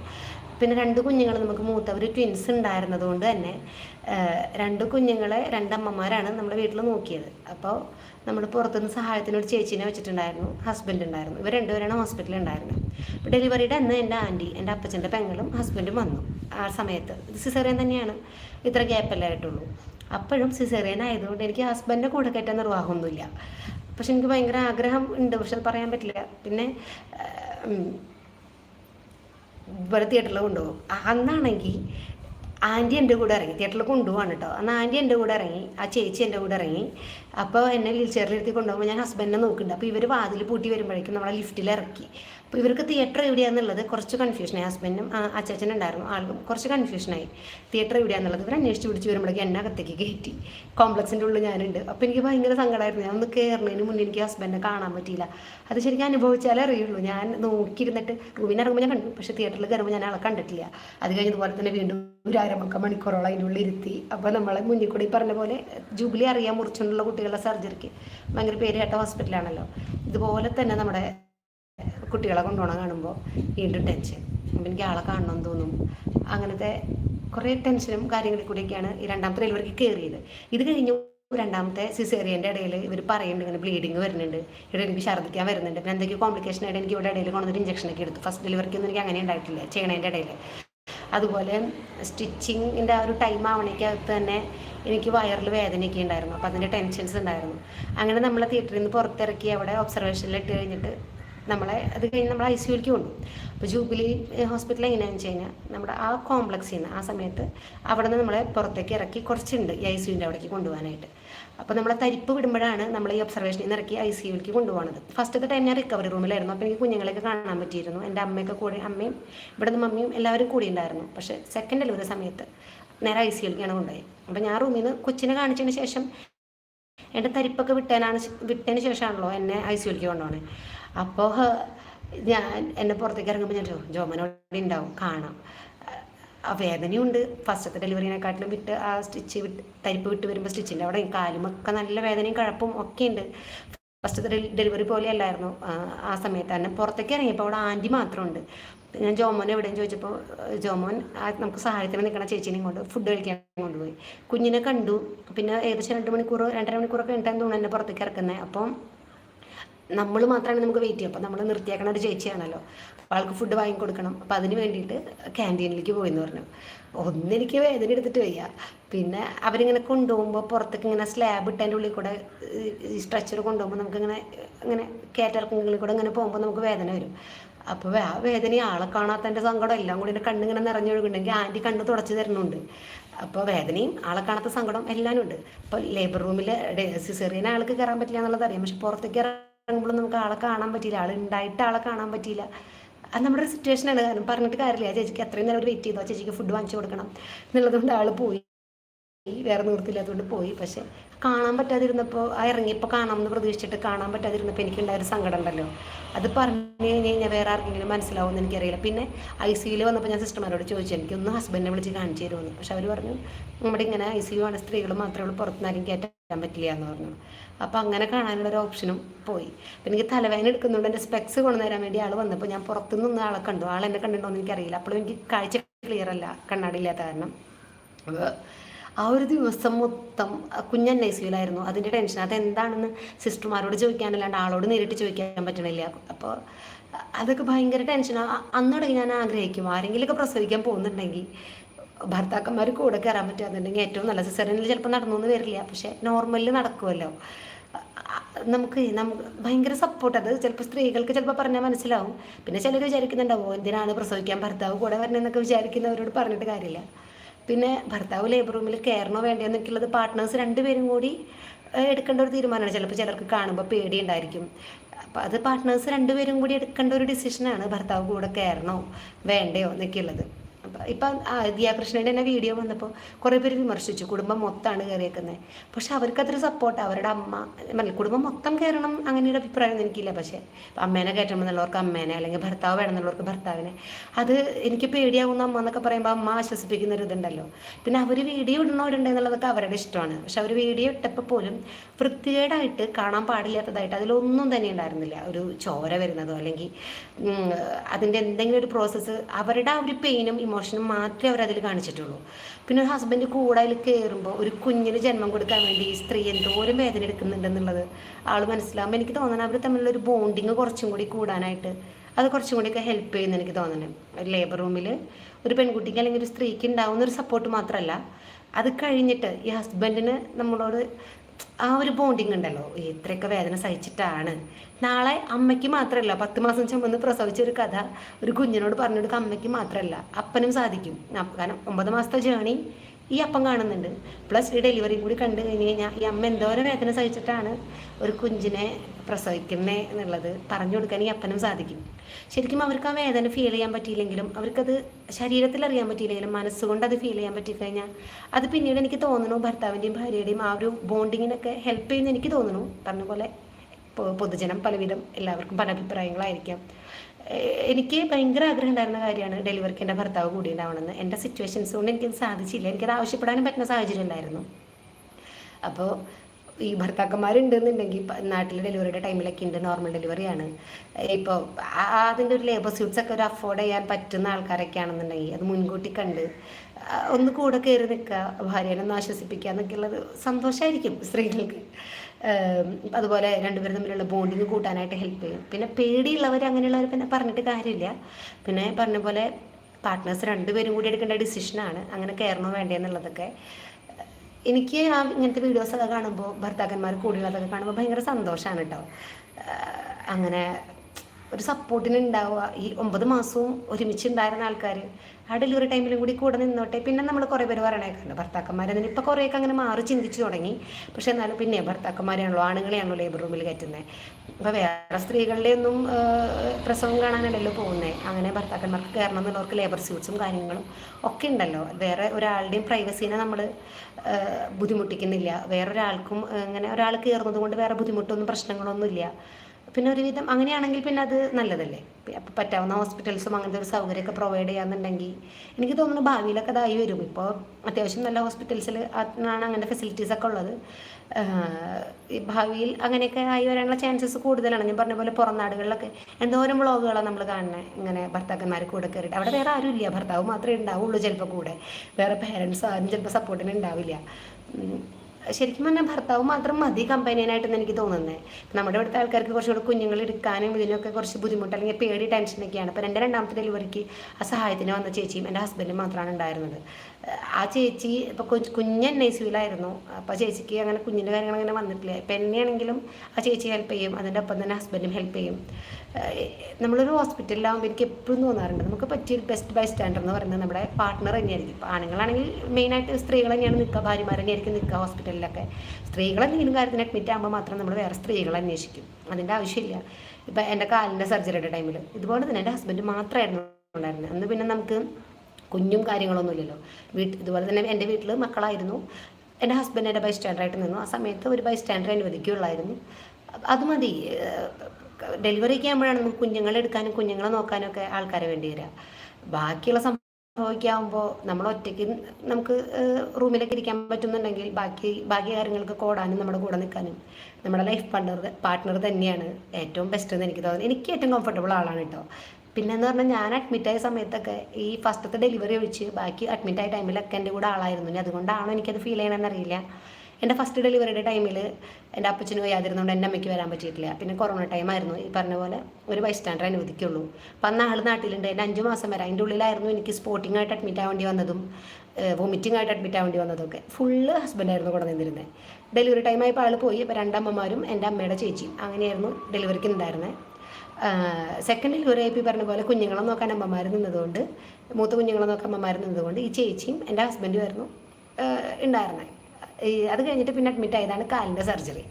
Speaker 1: പിന്നെ രണ്ട് കുഞ്ഞുങ്ങൾ നമുക്ക് മൂത്തവർ ട്വിൻസ് ഉണ്ടായിരുന്നതുകൊണ്ട് തന്നെ രണ്ട് കുഞ്ഞുങ്ങളെ രണ്ടമ്മമാരാണ് നമ്മുടെ വീട്ടിൽ നോക്കിയത്. അപ്പോൾ നമ്മൾ പുറത്തുനിന്ന് സഹായത്തിന് ഒരു ചേച്ചീനെ വെച്ചിട്ടുണ്ടായിരുന്നു ഹസ്ബൻഡ് ഉണ്ടായിരുന്നു. ഇവർ രണ്ടുപേരാണ് ഹോസ്പിറ്റലിൽ ഉണ്ടായിരുന്നത്. അപ്പോൾ ഡെലിവറിയുടെ അന്ന് എന്റെ ആന്റി എന്റെ അപ്പച്ചന്റെ പെങ്ങളും ഹസ്ബൻഡും വന്നു ആ സമയത്ത്. ഇത് സിസേറിയൻ തന്നെയാണ്. ഇത്ര ഗ്യാപ്പല്ലേ ആയിട്ടുള്ളൂ. അപ്പോഴും സിസേറിയൻ ആയതുകൊണ്ട് എനിക്ക് ഹസ്ബൻഡിന്റെ കൂടെ കയറ്റാൻ നിർവാഹമൊന്നുമില്ല. പക്ഷെ എനിക്ക് ഭയങ്കര ആഗ്രഹം ഉണ്ട്. പക്ഷെ അത് പറയാൻ പറ്റില്ല. പിന്നെ ഇവിടെ തിയേറ്ററിൽ കൊണ്ടുപോകും. അന്നാണെങ്കിൽ ആന്റി എന്റെ കൂടെ ഇറങ്ങി. തിയേറ്ററിൽ കൊണ്ടുപോകാൻ കേട്ടോ അന്ന് ആന്റി എന്റെ കൂടെ ഇറങ്ങി. ആ ചേച്ചി എന്റെ കൂടെ ഇറങ്ങി. അപ്പോൾ എന്നെ വീൽ ചെയറിൽ എടുത്തി കൊണ്ടുപോകുമ്പോൾ ഞാൻ ഹസ്ബൻഡിനെ നോക്കുന്നുണ്ട്. അപ്പോൾ ഇവർ വാതിൽ പൂട്ടി വരുമ്പോഴേക്കും നമ്മളെ ലിഫ്റ്റിൽ ഇറക്കി. അപ്പോൾ ഇവർക്ക് തിയേറ്റർ എവിടെയാണെന്നുള്ളത് കുറച്ച് കൺഫ്യൂഷനായി ഹസ്ബൻഡും അച്ചാച്ചനും ഉണ്ടായിരുന്നു. ആൾക്കും കുറച്ച് കൺഫ്യൂഷനായി തിയേറ്റർ എവിടെയാണെന്നുള്ളത് ഇവർ അന്വേഷിച്ച് പിടിച്ച് വരുമ്പോഴേക്കും എന്നെ അകത്തേക്ക് കയറ്റി കോംപ്ലക്സിന്റെ ഉള്ളിൽ ഞാനുണ്ട്. അപ്പോൾ എനിക്ക് ഭയങ്കര സങ്കടമായിരുന്നു. ഞാൻ ഒന്ന് കയറുന്നതിന് മുന്നേ എനിക്ക് ഹസ്ബൻഡിനെ കാണാൻ പറ്റിയില്ല. അത് ശരിക്കും അനുഭവിച്ചാലേ അറിയുള്ളൂ. ഞാൻ നോക്കിയിരുന്നിട്ട് റൂമിനെ ഇറങ്ങുമ്പോൾ ഞാൻ കണ്ടു. പക്ഷേ തിയേറ്ററിൽ കയറുമ്പോൾ ഞാൻ ആളെ കണ്ടിട്ടില്ല. അത് കഴിഞ്ഞ് ഇതുപോലെ തന്നെ വീണ്ടും ഒരു അരമുക്ക മണിക്കൂറോളം അതിന്റെ ഉള്ളിൽ ഇരുത്തി. അപ്പോൾ നമ്മളെ മുന്നിൽ കൂടി പറഞ്ഞ പോലെ ജൂബിലി അറിയാൻ മുറിച്ചുകൊണ്ടുള്ള കുട്ടികളുടെ സർജറിക്ക് ഭയങ്കര പേര് കേട്ട ഹോസ്പിറ്റലാണല്ലോ ഇതുപോലെ തന്നെ നമ്മുടെ കുട്ടികളെ കൊണ്ടുപോകണം കാണുമ്പോൾ വീണ്ടും ടെൻഷൻ അപ്പം എനിക്ക് ആളെ കാണണമെന്ന് തോന്നും. അങ്ങനത്തെ കുറേ ടെൻഷനും കാര്യങ്ങളിൽ കൂടിയൊക്കെയാണ് ഈ രണ്ടാമത്തെ ഡെലിവറിക്ക് കയറിയത് ഇത് കഴിഞ്ഞു രണ്ടാമത്തെ സിസേറിയന്റെ ഇടയിൽ ഇവർ പറയുന്നുണ്ട് ഇങ്ങനെ ബ്ലീഡിങ് വരുന്നുണ്ട്. ഇവിടെ എനിക്ക് ഛർദ്ദിക്കാൻ വരുന്നുണ്ട്. പിന്നെ എന്തൊക്കെയോ കോംപ്ലിക്കേഷൻ ആയിട്ട് എനിക്ക് ഇവിടെ ഇടയിൽ കൊണ്ടൊരു ഇഞ്ചക്ഷനൊക്കെ എടുത്തു. ഫസ്റ്റ് ഡെലിവറിക്കൊന്നും എനിക്ക് അങ്ങനെ ഉണ്ടായിട്ടില്ല ചെയ്യണതിന്റെ ഇടയിൽ അതുപോലെ സ്റ്റിച്ചിങ്ങിന്റെ ആ ഒരു ടൈം ആവണേക്കകത്ത് തന്നെ എനിക്ക് വയറിൽ വേദനയൊക്കെ ഉണ്ടായിരുന്നു. അപ്പോൾ അതിന്റെ ടെൻഷൻസ് ഉണ്ടായിരുന്നു. അങ്ങനെ നമ്മളെ തിയേറ്ററിൽ നിന്ന് പുറത്തിറക്കി അവിടെ ഒബ്സർവേഷനിലിട്ട് കഴിഞ്ഞിട്ട് നമ്മളെ അത് കഴിഞ്ഞ് നമ്മൾ ഐ സിയുലേക്ക് കൊണ്ടു അപ്പോൾ ജൂബിലി ഹോസ്പിറ്റൽ എങ്ങനെയാണെന്ന് വെച്ച് കഴിഞ്ഞാൽ നമ്മുടെ ആ കോംപ്ലക്സിൽ നിന്ന് ആ സമയത്ത് അവിടെ നിന്ന് നമ്മളെ പുറത്തേക്ക് ഇറക്കി കുറച്ചുണ്ട് ഈ ഐ സിയുവിന്റെ അവിടേക്ക് കൊണ്ടുപോകാനായിട്ട്. അപ്പോൾ നമ്മളെ തരിപ്പ് വിടുമ്പോഴാണ് നമ്മൾ ഈ ഒബ്സർവേഷനിൽ നിന്ന് ഇറക്കി ഐ സിയുലേക്ക് കൊണ്ടുപോകുന്നത് ഫസ്റ്റത്തെ ടൈം ഞാൻ റിക്കവറി റൂമിലായിരുന്നു. അപ്പോൾ എനിക്ക് കുഞ്ഞുങ്ങളെയൊക്കെ കാണാൻ പറ്റിയിരുന്നു. എന്റെ അമ്മയൊക്കെ കൂടെ അമ്മയും ഇവിടെ നിന്ന് മമ്മിയും എല്ലാവരും കൂടി ഉണ്ടായിരുന്നു. പക്ഷേ സെക്കൻഡ് ഡെലിവറി സമയത്ത് നേരെ ഐ സിയിലേക്കാണ് കൊണ്ടുപോയി അപ്പോൾ ഞാൻ റൂമിൽ നിന്ന് കൊച്ചിനെ കാണിച്ചതിന് ശേഷം എന്റെ തരിപ്പൊക്കെ വിട്ടേനാണ് വിട്ടതിന് ശേഷമാണല്ലോ എന്നെ ഐ സിയിലേക്ക് കൊണ്ടുപോകണേ അപ്പോൾ ഞാൻ എന്നെ പുറത്തേക്ക് ഇറങ്ങുമ്പോൾ ഞാൻ ജോമനോട് ഉണ്ടാവും കാണാം. ആ വേദനയുണ്ട്. ഫസ്റ്റത്തെ ഡെലിവറിനെക്കാട്ടിലും വിട്ട് ആ സ്റ്റിച്ച് വിട്ട് തരിപ്പ് വിട്ട് വരുമ്പോൾ സ്റ്റിച്ചിന്റെ അവിടെ കാലുമൊക്കെ നല്ല വേദനയും കഴപ്പും ഒക്കെ ഉണ്ട് ഫസ്റ്റത്തെ ഡെലിവറി പോലെ അല്ലായിരുന്നു. ആ, സമയത്ത് തന്നെ പുറത്തേക്ക് ഇറങ്ങിയപ്പോൾ അവിടെ ആന്റി മാത്രമുണ്ട് ഞാൻ ജോമോൻ എവിടെയും ചോദിച്ചപ്പോൾ ജോമോൻ നമുക്ക് സഹായത്തിന് നിൽക്കണ ചേച്ചീനെയും കൊണ്ട് ഫുഡ് കഴിക്കാൻ കൊണ്ടുപോയി കുഞ്ഞിനെ കണ്ടു. പിന്നെ ഏകദേശം രണ്ട് മണിക്കൂർ രണ്ടര മണിക്കൂറൊക്കെ തോന്നുന്നു എന്നെ പുറത്തേക്ക് ഇറക്കുന്നത് അപ്പം നമ്മൾ മാത്രമാണ് നമുക്ക് വെയിറ്റ് ചെയ്യുക. അപ്പോൾ നമ്മൾ നിർത്തിയാക്കണ ഒരു ചേച്ചിയാണല്ലോ. അപ്പോൾ ആൾക്ക് ഫുഡ് വാങ്ങിക്കൊടുക്കണം. അപ്പോൾ അതിന് വേണ്ടിയിട്ട് ക്യാന്റീനിലേക്ക് പോയി എന്ന് പറഞ്ഞു ഒന്നെനിക്ക് വേദന എടുത്തിട്ട് വയ്യ. പിന്നെ അവരിങ്ങനെ കൊണ്ടുപോകുമ്പോൾ പുറത്തേക്ക് ഇങ്ങനെ സ്ലാബ് ഇട്ടതിന്റെ ഉള്ളിൽ കൂടെ സ്ട്രെച്ചർ കൊണ്ടുപോകുമ്പോൾ നമുക്കിങ്ങനെ ഇങ്ങനെ കയറ്റിറക്കുന്നതിൽ കൂടെ ഇങ്ങനെ പോകുമ്പോൾ നമുക്ക് വേദന വരും. അപ്പോൾ ആ വേദന ആളെ കാണാത്തതിന്റെ സങ്കടം എല്ലാം കൂടി എന്റെ കണ്ണിങ്ങനെ നിറഞ്ഞൊഴുകുന്നുണ്ടെങ്കിൽ ആന്റി കണ്ണ് തുടച്ച് തരുന്നുണ്ട് അപ്പോൾ വേദനയും ആളെ കാണാത്ത സങ്കടം എല്ലാം ഉണ്ട് അപ്പോൾ ലേബർ റൂമിൽ സിസേറിയൻ ആൾക്ക് കയറാൻ പറ്റില്ല എന്നുള്ളത് അറിയാം. പക്ഷെ പുറത്തേക്ക് ഇറങ്ങുമ്പോൾ നമുക്ക് ആളെ കാണാൻ പറ്റിയില്ല. ആൾ ഉണ്ടായിട്ട് ആളെ കാണാൻ പറ്റിയില്ല. അത് നമ്മുടെ ഒരു സിറ്റുവേഷനാണ് കാരണം പറഞ്ഞിട്ട് കാര്യമില്ല. ചേച്ചിക്ക് അത്രയും നേരം വെയിറ്റ് ചെയ്തു. ചേച്ചിക്ക് ഫുഡ് വാങ്ങിച്ചു കൊടുക്കണം എന്നുള്ളതുകൊണ്ട് ആൾ പോയി. വേറെ നിർത്തില്ലാത്തതുകൊണ്ട് പോയി. പക്ഷെ കാണാൻ പറ്റാതിരുന്നപ്പോൾ ആ ഇറങ്ങിയപ്പോൾ കാണാമെന്ന് പ്രതീക്ഷിച്ചിട്ട് കാണാൻ പറ്റാതിരുന്നപ്പോൾ എനിക്കുണ്ടായ ഒരു സങ്കടം ഉണ്ടല്ലോ. അത് പറഞ്ഞു കഴിഞ്ഞ് കഴിഞ്ഞാൽ വേറെ ആർക്കെങ്കിലും മനസ്സിലാവുമെന്ന് എനിക്കറിയില്ല. പിന്നെ ഐ സി യുയിൽ വന്നപ്പോൾ ഞാൻ സിസ്റ്റർമാരോട് ചോദിച്ചു. എനിക്കൊന്ന് ഹസ്ബൻഡിനെ വിളിച്ച് കാണിച്ചു തരുമെന്ന് പക്ഷെ അവർ പറഞ്ഞു നമ്മുടെ ഇങ്ങനെ ഐ സി യു ആണ് സ്ത്രീകൾ മാത്രമേ ഉള്ളൂ. പുറത്തുനിന്നാരും കയറ്റാൻ പറ്റില്ല എന്ന് പറഞ്ഞു. അപ്പോൾ അങ്ങനെ കാണാനുള്ള ഒരു ഓപ്ഷനും പോയി. അപ്പം എനിക്ക് തലവേദന എടുക്കുന്നുണ്ട്. എന്റെ സ്പെക്സ് കൊണ്ടുവരാൻ വേണ്ടി ആൾ വന്നപ്പോൾ ഞാൻ പുറത്തുനിന്ന് നിന്ന് ആളെ കണ്ടു. ആൾ എന്നെ കണ്ടിട്ടുണ്ടോ എന്ന് എനിക്കറിയില്ല. അപ്പോഴും എനിക്ക് കാഴ്ച ക്ലിയർ അല്ല. കണ്ണാടിയില്ലാത്ത കാരണം. ആ ഒരു ദിവസം മൊത്തം കുഞ്ഞൻ നൈസിയിലായിരുന്നു അതിന്റെ ടെൻഷൻ അതെന്താണെന്ന് സിസ്റ്റർമാരോട് ചോദിക്കാനല്ലാണ്ട് ആളോട് നേരിട്ട് ചോദിക്കാൻ പറ്റണില്ല. അപ്പോൾ അതൊക്കെ ഭയങ്കര ടെൻഷനാണ് അന്ന് തുടങ്ങി ഞാൻ ആഗ്രഹിക്കും. ആരെങ്കിലുമൊക്കെ പ്രസവിക്കാൻ പോകുന്നുണ്ടെങ്കിൽ ഭർത്താക്കന്മാർ കൂടെ കയറാൻ പറ്റാന്നുണ്ടെങ്കിൽ ഏറ്റവും നല്ല സിസറിനിൽ ചിലപ്പോൾ നടന്നു എന്ന് വരില്ല. പക്ഷേ നോർമലിൽ നടക്കുമല്ലോ നമുക്ക് നമുക്ക് ഭയങ്കര സപ്പോർട്ട് അത് ചിലപ്പോൾ സ്ത്രീകൾക്ക് ചിലപ്പോൾ പറഞ്ഞാൽ മനസ്സിലാവും. പിന്നെ ചിലർ വിചാരിക്കുന്നുണ്ടാവും എന്തിനാണ് പ്രസവിക്കാൻ ഭർത്താവ് കൂടെ വരണമെന്നൊക്കെ വിചാരിക്കുന്നവരോട് പറഞ്ഞിട്ട് കാര്യമില്ല. പിന്നെ ഭർത്താവ് ലേബർ റൂമിൽ കയറണോ വേണ്ടയോ എന്നൊക്കെയുള്ളത് പാർട്ട്നേഴ്സ് രണ്ടുപേരും കൂടി എടുക്കേണ്ട ഒരു തീരുമാനമാണ്. ചിലപ്പോൾ ചിലർക്ക് കാണുമ്പോൾ പേടിയുണ്ടായിരിക്കും. അപ്പോൾ അത് പാർട്ട്നേഴ്സ് രണ്ടുപേരും കൂടി എടുക്കേണ്ട ഒരു ഡിസിഷനാണ് ഭർത്താവ് കൂടെ കയറണോ വേണ്ടയോ എന്നൊക്കെയുള്ളത്. അപ്പം ഇപ്പം ദിയാകൃഷ്ണന്റെ തന്നെ വീഡിയോ വന്നപ്പോൾ കുറേ പേര് വിമർശിച്ചു കുടുംബം മൊത്തമാണ് കയറിയേക്കുന്നത് പക്ഷെ അവർക്കതൊരു സപ്പോർട്ട് അവരുടെ അമ്മ മല്ല കുടുംബം മൊത്തം കയറണം അങ്ങനെ ഒരു അഭിപ്രായം എനിക്കില്ല. പക്ഷേ അമ്മേനെ കയറ്റണം എന്നുള്ളവർക്ക് അമ്മേനെ അല്ലെങ്കിൽ ഭർത്താവ് വേണം എന്നുള്ളവർക്ക് ഭർത്താവിനെ അത് എനിക്ക് പേടിയാവുന്ന അമ്മ എന്നൊക്കെ പറയുമ്പോൾ അമ്മ ആശ്വസിപ്പിക്കുന്ന ഒരു ഇതുണ്ടല്ലോ. പിന്നെ അവർ വീഡിയോ ഇടണോ ഇടണ്ടേ എന്നുള്ളതൊക്കെ അവരുടെ ഇഷ്ടമാണ്. പക്ഷെ അവർ വീഡിയോ ഇട്ടപ്പോൾ പോലും വൃത്തികേടായിട്ട് കാണാൻ പാടില്ലാത്തതായിട്ട് അതിലൊന്നും തന്നെ ഉണ്ടായിരുന്നില്ല. ഒരു ചോര വരുന്നതോ അല്ലെങ്കിൽ അതിന്റെ എന്തെങ്കിലും ഒരു പ്രോസസ്സ് അവരുടെ ആ ഒരു പെയിനും ഇമോഷനും മാത്രമേ അവരതിൽ കാണിച്ചിട്ടുള്ളൂ. പിന്നെ ഒരു ഹസ്ബൻഡ് കൂടെ അതിൽ കയറുമ്പോൾ ഒരു കുഞ്ഞിന് ജന്മം കൊടുക്കാൻ വേണ്ടി ഈ സ്ത്രീ എന്തോരം വേദന എടുക്കുന്നുണ്ടെന്നുള്ളത് ആൾ മനസ്സിലാകുമ്പോൾ എനിക്ക് തോന്നണം അവർ തമ്മിലുള്ള ഒരു ബോണ്ടിങ് കുറച്ചും കൂടി കൂടാനായിട്ട് അത് കുറച്ചും കൂടിയൊക്കെ ഹെൽപ്പ് ചെയ്യുന്നു എനിക്ക് ഒരു ലേബർ റൂമിൽ ഒരു പെൺകുട്ടിക്ക് അല്ലെങ്കിൽ ഒരു സ്ത്രീക്ക് ഉണ്ടാവുന്ന ഒരു സപ്പോർട്ട് മാത്രമല്ല അത് കഴിഞ്ഞിട്ട് ഈ ഹസ്ബൻഡിന് നമ്മളോട് ആ ഒരു ബോണ്ടിങ് ഉണ്ടല്ലോ. ഇത്രയൊക്കെ വേദന സഹിച്ചിട്ടാണ്. നാളെ അമ്മയ്ക്ക് മാത്രമല്ല പത്ത് മാസം ചുമന്ന് പ്രസവിച്ച ഒരു കഥ ഒരു കുഞ്ഞിനോട് പറഞ്ഞു കൊടുക്കുക അമ്മയ്ക്ക് മാത്രമല്ല അപ്പനും സാധിക്കും. കാരണം ഒമ്പത് മാസത്തെ ജേണി ഈ അപ്പം കാണുന്നുണ്ട്. പ്ലസ് ഈ ഡെലിവറി കൂടി കണ്ടു കഴിഞ്ഞ് കഴിഞ്ഞാൽ ഈ അമ്മ എന്തോരം വേദന സഹിച്ചിട്ടാണ് ഒരു കുഞ്ഞിനെ പ്രസവിക്കുന്നേ എന്നുള്ളത് പറഞ്ഞു കൊടുക്കാൻ ഈ അപ്പനും സാധിക്കും. ശരിക്കും അവർക്ക് ആ വേദന ഫീൽ ചെയ്യാൻ പറ്റിയില്ലെങ്കിലും അവർക്കത് ശരീരത്തിൽ അറിയാൻ പറ്റിയില്ലെങ്കിലും മനസ്സുകൊണ്ട് അത് ഫീൽ ചെയ്യാൻ പറ്റിക്കഴിഞ്ഞാൽ അത് പിന്നീട് എനിക്ക് തോന്നുന്നു ഭർത്താവിന്റെയും ഭാര്യയുടെയും ആ ഒരു ബോണ്ടിങ്ങിനൊക്കെ ഹെൽപ്പ് ചെയ്യുന്ന എനിക്ക് തോന്നുന്നു. പറഞ്ഞ പോലെ പൊതുജനം പലവിധം എല്ലാവർക്കും പല അഭിപ്രായങ്ങളായിരിക്കാം. എനിക്ക് ഭയങ്കര ആഗ്രഹം ഉണ്ടായിരുന്ന കാര്യമാണ് ഡെലിവറിക്ക് എന്റെ ഭർത്താവ് കൂടി ഉണ്ടാവണമെന്ന് എന്റെ സിറ്റുവേഷൻസ് കൊണ്ട് എനിക്കത് സാധിച്ചില്ല. എനിക്കത് ആവശ്യപ്പെടാനും പറ്റുന്ന സാഹചര്യം ഉണ്ടായിരുന്നു. അപ്പോൾ ഈ ഭർത്താക്കന്മാരുണ്ടെന്നുണ്ടെങ്കിൽ നാട്ടിൽ ഡെലിവറിയുടെ ടൈമിലൊക്കെ ഉണ്ട് നോർമൽ ഡെലിവറിയാണ് ഇപ്പോൾ അതിന്റെ ഒരു ലേബർ സ്യൂട്ട്സ് ഒക്കെ ഒരു അഫോർഡ് ചെയ്യാൻ പറ്റുന്ന ആൾക്കാരൊക്കെ ആണെന്നുണ്ടെങ്കിൽ അത് മുൻകൂട്ടി കണ്ട് ഒന്ന് കൂടെ കയറി നിൽക്കുക ഭാര്യനെ ഒന്ന് ആശ്വസിപ്പിക്കുക എന്നൊക്കെ ഉള്ളത് സന്തോഷമായിരിക്കും സ്ത്രീകൾക്ക്. അതുപോലെ രണ്ടുപേരും തമ്മിലുള്ള ബോണ്ടിങ് കൂട്ടാനായിട്ട് ഹെൽപ്പ് ചെയ്യും. പിന്നെ പേടിയുള്ളവർ അങ്ങനെയുള്ളവർ പിന്നെ പറഞ്ഞിട്ട് കാര്യമില്ല. പിന്നെ പറഞ്ഞ പോലെ പാർട്ട്നേഴ്സ് രണ്ടുപേരും കൂടി എടുക്കേണ്ട ഡിസിഷനാണ് അങ്ങനെ കയറണോ വേണ്ടേ എന്നുള്ളതൊക്കെ. എനിക്ക് ആ ഇങ്ങനത്തെ വീഡിയോസ് ഒക്കെ കാണുമ്പോൾ ഭർത്താക്കന്മാർ കൂടിയുള്ളതൊക്കെ കാണുമ്പോൾ ഭയങ്കര സന്തോഷമാണ് കേട്ടോ അങ്ങനെ ഒരു സപ്പോർട്ടിന് ഉണ്ടാവുക ഈ ഒമ്പത് മാസവും ഒരുമിച്ച് ഉണ്ടായിരുന്ന ആൾക്കാർ ആ ഡെലിവറി ടൈമിലും കൂടി കൂടെ നിന്നോട്ടെ. പിന്നെ നമ്മൾ കുറേ പേര് പറയണേക്കാണ്ട് ഭർത്താക്കന്മാരെ അതിന് ഇപ്പോൾ കുറേയൊക്കെ അങ്ങനെ മാറി ചിന്തിച്ചു തുടങ്ങി. പക്ഷെ എന്നാലും പിന്നെ ഭർത്താക്കന്മാരെയാണല്ലോ ആണുങ്ങളെയാണല്ലോ ലേബർ റൂമിൽ കയറ്റുന്നത് അപ്പോൾ വേറെ സ്ത്രീകളുടെ ഒന്നും പ്രസവം കാണാനല്ലല്ലോ പോകുന്നത് അങ്ങനെ ഭർത്താക്കന്മാർക്ക് കയറണം എന്നുള്ളവർക്ക് ലേബർ സ്യൂട്ട്സും കാര്യങ്ങളും ഒക്കെ ഉണ്ടല്ലോ. വേറെ ഒരാളുടെയും പ്രൈവസീനെ നമ്മൾ ബുദ്ധിമുട്ടിക്കുന്നില്ല. വേറൊരാൾക്കും അങ്ങനെ ഒരാൾ കയറുന്നത് കൊണ്ട് വേറെ ബുദ്ധിമുട്ടൊന്നും പ്രശ്നങ്ങളൊന്നും ഇല്ല പിന്നെ ഒരുവിധം അങ്ങനെയാണെങ്കിൽ പിന്നെ അത് നല്ലതല്ലേ? അപ്പോൾ പറ്റാവുന്ന ഹോസ്പിറ്റൽസും അങ്ങനത്തെ ഒരു സൗകര്യമൊക്കെ പ്രൊവൈഡ് ചെയ്യാന്നുണ്ടെങ്കിൽ എനിക്ക് തോന്നുന്നു ഭാവിയിലൊക്കെ അതായി വരും. ഇപ്പോൾ അത്യാവശ്യം നല്ല ഹോസ്പിറ്റൽസിൽ ആണ് അങ്ങനത്തെ ഫെസിലിറ്റീസ് ഒക്കെ ഉള്ളത്. ഭാവിയിൽ അങ്ങനെയൊക്കെ ആയി വരാനുള്ള ചാൻസസ് കൂടുതലാണ്. ഞാൻ പറഞ്ഞ പോലെ പുറം നാടുകളിലൊക്കെ എന്തോരം വ്ളോഗുകളാണ് നമ്മൾ കാണുന്നത് ഇങ്ങനെ ഭർത്താക്കന്മാർ കൂടെ കയറിയിട്ട് അവിടെ വേറെ ആരും ഇല്ല. ഭർത്താവ് മാത്രമേ ഉണ്ടാവുള്ളൂ ചിലപ്പോൾ കൂടെ. വേറെ പേരൻസ് ആരും ചിലപ്പോൾ സപ്പോർട്ടിന് ഉണ്ടാവില്ല. ശരിക്കും പറഞ്ഞാൽ ഭർത്താവ് മാത്രം മതി കമ്പനിയനായിട്ടെന്ന് എനിക്ക് തോന്നുന്നത് നമ്മുടെ ഇവിടുത്തെ ആൾക്കാർക്ക് കുറച്ചുകൂടെ കുഞ്ഞുങ്ങൾ എടുക്കാനും ഇതിനൊക്കെ കുറച്ച് ബുദ്ധിമുട്ട് അല്ലെങ്കിൽ പേടി ടെൻഷനൊക്കെയാണ് അപ്പോൾ എന്റെ രണ്ടാമത്തെ ഡെലിവറിക്ക് ആ സഹായത്തിന് വന്ന ചേച്ചിയും എന്റെ ഹസ്ബൻഡും മാത്രമാണ് ഉണ്ടായിരുന്നത്. ആ ചേച്ചി ഇപ്പോൾ കുഞ്ഞ് എൻ ഐ സിയിലായിരുന്നു ചേച്ചിക്ക് അങ്ങനെ കുഞ്ഞിന്റെ കാര്യങ്ങൾ അങ്ങനെ വന്നിട്ടില്ല. ഇപ്പം ആ ചേച്ചി ഹെൽപ്പ് ചെയ്യും. അതിന്റെ ഒപ്പം തന്നെ ഹസ്ബൻഡും ഹെൽപ്പ് ചെയ്യും. നമ്മളൊരു ഹോസ്പിറ്റലിലാകുമ്പോൾ എനിക്ക് എപ്പോഴും തോന്നാറുണ്ട്. നമുക്ക് പറ്റിയ ബെസ്റ്റ് ബൈ സ്റ്റാൻഡർ എന്ന് പറയുന്നത് നമ്മുടെ പാർട്ട്ണർ തന്നെയായിരിക്കും. ഇപ്പോൾ ആണുങ്ങളാണെങ്കിൽ മെയിനായിട്ട് സ്ത്രീകൾ തന്നെയാണ് നിൽക്കുക. ഭാര്യമാർ തന്നെയായിരിക്കും നിൽക്കുക ഹോസ്പിറ്റലിലൊക്കെ സ്ത്രീകൾ എന്തെങ്കിലും കാര്യത്തിന് അഡ്മിറ്റ് ആകുമ്പോൾ മാത്രം നമ്മൾ വേറെ സ്ത്രീകൾ അന്വേഷിക്കും. അതിന്റെ ആവശ്യമില്ല. ഇപ്പം എന്റെ കാലിന്റെ സർജറിയുടെ ടൈമിൽ ഇതുപോലെ തന്നെ എന്റെ ഹസ്ബൻഡ് മാത്രമായിരുന്നു ഉണ്ടായിരുന്നത് അന്ന് പിന്നെ നമുക്ക് കുഞ്ഞും കാര്യങ്ങളൊന്നുമില്ലല്ലോ. വീട്ടിൽ ഇതുപോലെ തന്നെ എന്റെ വീട്ടിൽ മക്കളായിരുന്നു. എന്റെ ഹസ്ബൻഡ് എന്റെ ബൈ സ്റ്റാൻഡറായിട്ട് നിന്നു. ആ സമയത്ത് ഒരു ബൈ സ്റ്റാൻഡർ അനുവദിക്കുകയുള്ളായിരുന്നു. അത് മതി. ഡെലിവറി ആകുമ്പോഴാണ് നമുക്ക് കുഞ്ഞുങ്ങളെ എടുക്കാനും കുഞ്ഞുങ്ങളെ നോക്കാനൊക്കെ ആൾക്കാരെ വേണ്ടി വരിക. ബാക്കിയുള്ള സംഭവിക്കാവുമ്പോൾ നമ്മൾ ഒറ്റയ്ക്ക് നമുക്ക് റൂമിലൊക്കെ ഇരിക്കാൻ പറ്റുന്നുണ്ടെങ്കിൽ ബാക്കി ബാക്കി കാര്യങ്ങൾക്ക് കോടാനും നമ്മുടെ കൂടെ നിൽക്കാനും. നമ്മുടെ ലൈഫ് പാർട്ണർ പാർട്ട്ണർ തന്നെയാണ് ഏറ്റവും ബെസ്റ്റ് എന്ന് എനിക്ക് തോന്നുന്നത് എനിക്ക് ഏറ്റവും കംഫർട്ടബിൾ ആളാണ് കേട്ടോ. പിന്നെ എന്ന് പറഞ്ഞാൽ ഞാൻ അഡ്മിറ്റായ സമയത്തൊക്കെ ഈ ഫസ്റ്റത്തെ ഡെലിവറി ഒഴിച്ച് ബാക്കി അഡ്മിറ്റായ ടൈമിലൊക്കെ എന്റെ കൂടെ ആളായിരുന്നു. അതുകൊണ്ടാണോ എനിക്കത് ഫീൽ ചെയ്യണമെന്നറിയില്ല എന്റെ ഫസ്റ്റ് ഡെലിവറിയുടെ ടൈമിൽ എന്റെ അപ്പച്ചന് വയ്യാതിരുന്നുകൊണ്ട് എന്റെ അമ്മയ്ക്ക് വരാൻ പറ്റിയിട്ടില്ല. പിന്നെ കൊറോണ ടൈമായിരുന്നു ഈ പറഞ്ഞ പോലെ ഒരു ബൈ സ്റ്റാൻഡർ അനുവദിക്കുള്ളൂ. അപ്പം അന്ന് ആൾ നാട്ടിലുണ്ട്. എന്റെ അഞ്ച് മാസം വരെ അതിന്റെ ഉള്ളിലായിരുന്നു എനിക്ക് സ്പോട്ടിംഗ് ആയിട്ട് അഡ്മിറ്റ് ആവേണ്ടി വന്നതും വോമിറ്റിംഗ് ആയിട്ട് അഡ്മിറ്റ് ആവേണ്ടി വന്നതൊക്കെ ഫുള്ള് ഹസ്ബൻഡായിരുന്നു കൂടെ നിന്നിരുന്നത് ഡെലിവറി ടൈമായപ്പോൾ ആൾ പോയി. അപ്പോൾ രണ്ടമ്മമാരും എന്റെ അമ്മയുടെ ചേച്ചിയും അങ്ങനെയായിരുന്നു ഡെലിവറിക്ക് ഉണ്ടായിരുന്നത് സെക്കൻഡ് എ പി പറഞ്ഞ പോലെ കുഞ്ഞുങ്ങളെ നോക്കാൻ അമ്മമാർ നിന്നതുകൊണ്ട് മൂത്ത കുഞ്ഞുങ്ങളെ നോക്കാൻ അമ്മമാർ നിന്നതുകൊണ്ട് ഈ ചേച്ചിയും എന്റെ ഹസ്ബൻഡും ആയിരുന്നു ഉണ്ടായിരുന്നത് ഈ അത് കഴിഞ്ഞിട്ട് പിന്നെ അഡ്മിറ്റ് ആയതാണ് കാലിന്റെ സർജറി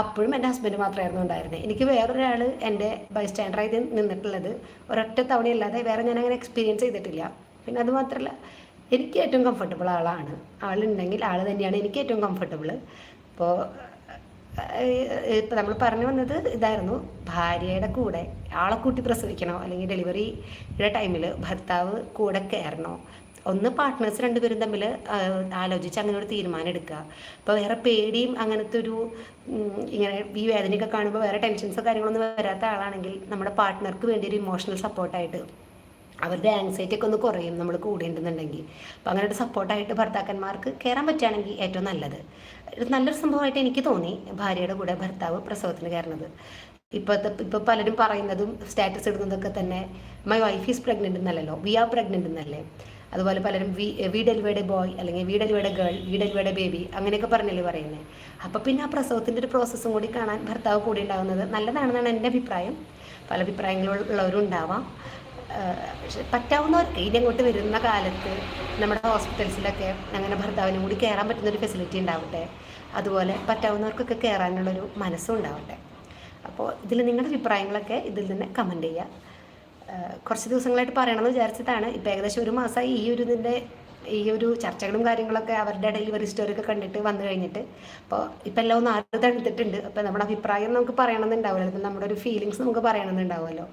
Speaker 1: അപ്പോഴും എന്റെ ഹസ്ബൻഡ് മാത്രമായിരുന്നു ഉണ്ടായിരുന്നത് എനിക്ക് വേറൊരാൾ എന്റെ ബൈസ്റ്റാൻഡറായി നിന്നിട്ടുള്ളത് ഒരൊറ്റ തവണയല്ലാതെ വേറെ ഞാൻ അങ്ങനെ എക്സ്പീരിയൻസ് ചെയ്തിട്ടില്ല. പിന്നെ അത് മാത്രമല്ല എനിക്ക് ഏറ്റവും കംഫർട്ടബിൾ ആളാണ്. ആളുണ്ടെങ്കിൽ ആൾ തന്നെയാണ് എനിക്ക് ഏറ്റവും കംഫർട്ടബിൾ ഇപ്പോൾ ഇപ്പം നമ്മൾ പറഞ്ഞു വന്നത് ഇതായിരുന്നു ഭാര്യയുടെ കൂടെ ആളെ കൂട്ടി പ്രസവിക്കണോ? അല്ലെങ്കിൽ ഡെലിവറിയുടെ ടൈമിൽ ഭർത്താവ് കൂടെ കയറണോ? ഒന്ന് പാർട്ട്നേഴ്സ് രണ്ടുപേരും തമ്മിൽ ആലോചിച്ച് അങ്ങനെ ഒരു തീരുമാനം എടുക്കുക. അപ്പോൾ വേറെ പേടിയും അങ്ങനത്തെ ഒരു ഇങ്ങനെ ഈ വേദനയൊക്കെ കാണുമ്പോൾ വേറെ ടെൻഷൻസോ കാര്യങ്ങളൊന്നും വരാത്ത ആളാണെങ്കിൽ നമ്മുടെ പാർട്ട്ണർക്ക് വേണ്ടി ഒരു ഇമോഷണൽ സപ്പോർട്ടായിട്ട് അവരുടെ ആങ്സൈറ്റി ഒക്കെ ഒന്ന് കുറയും നമ്മൾ കൂടെ ഉണ്ടെന്നുണ്ടെങ്കിൽ. അപ്പോൾ അങ്ങനെ ഒരു സപ്പോർട്ടായിട്ട് ഭർത്താക്കന്മാർക്ക് കയറാൻ പറ്റുകയാണെങ്കിൽ ഏറ്റവും നല്ലത്. നല്ലൊരു സംഭവമായിട്ട് എനിക്ക് തോന്നി ഭാര്യയുടെ കൂടെ ഭർത്താവ് പ്രസവത്തിന് കയറുന്നത്. ഇപ്പോഴത്തെ ഇപ്പോൾ പലരും പറയുന്നതും സ്റ്റാറ്റസ് ഇടുന്നതൊക്കെ തന്നെ മൈ വൈഫ് ഈസ് പ്രഗ്നന്റ് എന്നല്ലല്ലോ. വി ആർ പ്രഗ്നന്റ് എന്നല്ലേ. അതുപോലെ പലരും വി വി ഡെലിവേഡ് ബോയ് അല്ലെങ്കിൽ we delivered girl we delivered baby അങ്ങനെയൊക്കെ പറഞ്ഞല്ലേ പറയുന്നത് അപ്പോൾ പിന്നെ ആ പ്രസവത്തിന്റെ ഒരു പ്രോസസ്സും കൂടി കാണാൻ ഭർത്താവ് കൂടി ഉണ്ടാകുന്നത് നല്ലതാണെന്നാണ് എന്റെ അഭിപ്രായം. പല അഭിപ്രായങ്ങളുള്ളവരും ഉണ്ടാവാം. പറ്റാവുന്നവർക്ക് ഇനി അങ്ങോട്ട് വരുന്ന കാലത്ത് നമ്മുടെ ഹോസ്പിറ്റൽസിലൊക്കെ അങ്ങനെ ഭർത്താവിനും കൂടി കയറാൻ പറ്റുന്ന ഒരു ഫെസിലിറ്റി ഉണ്ടാവട്ടെ. അതുപോലെ പറ്റാവുന്നവർക്കൊക്കെ കയറാനുള്ളൊരു മനസ്സും ഉണ്ടാവട്ടെ. അപ്പോൾ ഇതിൽ നിങ്ങളുടെ അഭിപ്രായങ്ങളൊക്കെ ഇതിൽ തന്നെ കമന്റ് ചെയ്യുക. കുറച്ച് ദിവസങ്ങളായിട്ട് പറയണമെന്ന് വിചാരിച്ചിട്ടാണ്. ഇപ്പോൾ ഏകദേശം ഒരു മാസമായി ഈ ഒരു ഇതിന്റെ ഈ ഒരു ചർച്ചകളും കാര്യങ്ങളൊക്കെ അവരുടെ ഡെലിവറി സ്റ്റോറിയൊക്കെ കണ്ടിട്ട് വന്നു കഴിഞ്ഞിട്ട്. അപ്പോൾ ഇപ്പം എല്ലാം ഒന്ന് ആറ് തടുത്തിട്ടുണ്ട് അപ്പോൾ നമ്മുടെ അഭിപ്രായം നമുക്ക് പറയണമെന്നുണ്ടാവുമല്ലോ. നമ്മുടെ ഒരു ഫീലിങ്സ് നമുക്ക് പറയണമെന്നുണ്ടാവുമല്ലോ.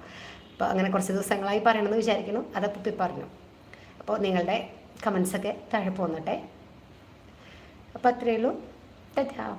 Speaker 1: അപ്പോൾ അങ്ങനെ കുറച്ച് ദിവസങ്ങളായി പറയണമെന്ന് വിചാരിക്കുന്നു. അതപ്പോൾ പുപ്പി പറഞ്ഞു. അപ്പോൾ നിങ്ങളുടെ കമൻസൊക്കെ താഴെ പോന്നട്ടെ. അപ്പോൾ അത്രയേ ഉള്ളൂ. ടാറ്റാ.